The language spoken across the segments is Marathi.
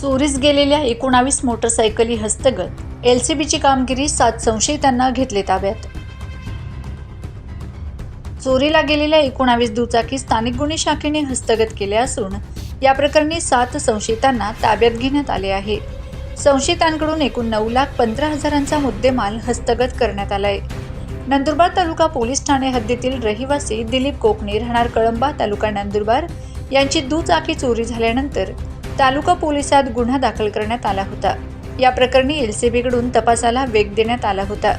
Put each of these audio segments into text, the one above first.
चोरीस गेलेल्या एकोणावीस मोटरसायकली हस्तगत. एल सी बीची कामगिरी सात संशयितांना घेतले ताब्यात. चोरीला गेलेल्या एकोणावीस दुचाकी स्थानिक गुन्हे शाखेने हस्तगत केल्या असून या प्रकरणी सात संशयितांना ताब्यात घेण्यात आले आहे. संशयितांकडून एकूण नऊ लाख पंधरा हजारांचा मुद्देमाल हस्तगत करण्यात आलाय. नंदुरबार तालुका पोलीस ठाणे हद्दीतील रहिवासी दिलीप कोकणे राहणार कळंबा तालुका नंदुरबार यांची दुचाकी चोरी झाल्यानंतर तालुका पोलिसात गुन्हा दाखल करण्यात आला होता. या प्रकरणी एल सी बीकडून तपासाला वेग देण्यात आला होता.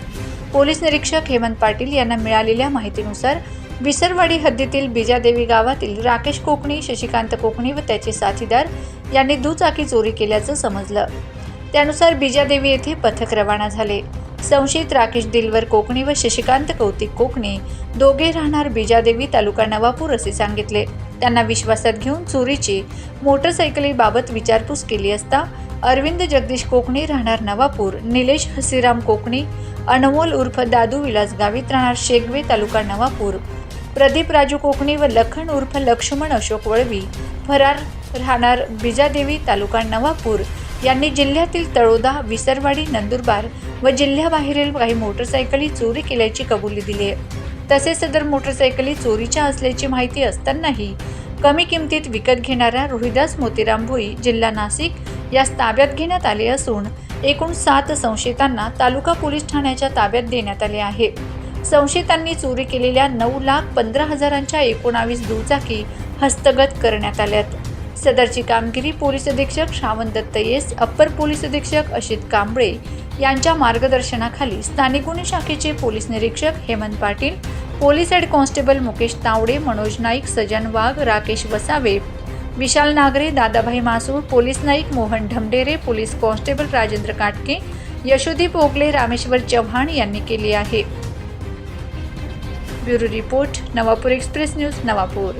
पोलीस निरीक्षक हेमंत पाटील यांना मिळालेल्या माहितीनुसार विसरवाडी हद्दीतील बिजादेवी गावातील राकेश कोकणी शशिकांत कोकणी व त्याचे साथीदार यांनी दुचाकी चोरी केल्याचं समजलं. त्यानुसार बिजादेवी येथे पथक रवाना झाले. संशयित राकेश दिलवर कोकणी व शशिकांत कौतिक कोकणी दोघे राहणार बिजादेवी तालुका नवापूर असे सांगितले. त्यांना विश्वासात घेऊन चोरीची मोटरसायकलीबाबत विचारपूस केली असता अरविंद जगदीश कोकणी राहणार नवापूर निलेश हसीराम कोकणी अनमोल उर्फ दादू विलास गावित राहणार शेगवे तालुका नवापूर प्रदीप राजू कोकणी व लखन उर्फ लक्ष्मण अशोक वळवी फरार राहणार बिजादेवी तालुका नवापूर यांनी जिल्ह्यातील तळोदा विसरवाडी नंदुरबार व जिल्ह्याबाहेरील काही मोटरसायकली चोरी केल्याची कबुली दिली आहे. तसेच सदर मोटरसायकली चोरीच्या असल्याची माहिती असतानाही कमी किमतीत विकत घेणाऱ्या रोहिदास मोतीराम भोई जिल्हा नाशिक यास ताब्यात घेण्यात आले असून एकूण सात संशयितांना तालुका पोलीस ठाण्याच्या ताब्यात देण्यात आले आहे. संशयितांनी चोरी केलेल्या नऊ लाख पंधरा हजारांच्या एकोणावीस दुचाकी हस्तगत करण्यात आल्यात. सदरची कामगिरी पोलीस अधीक्षक श्रावण दत्त येस अप्पर पोलीस अधीक्षक अशित कांबळे यांच्या मार्गदर्शनाखाली स्थानिक गुन्हे शाखेचे पोलीस निरीक्षक Hemant Patil police head constable Mukesh Tawde Manoj Naik Sajan Wagh Rakesh Vasave Vishal Nagre Dadabhai Masur police Naik Mohan Dhamdere police constable Rajendra Katke Yashodi Pogle Rameshwar Chavan यांनी केली आहे. Bureau report Navapur express news Navapur.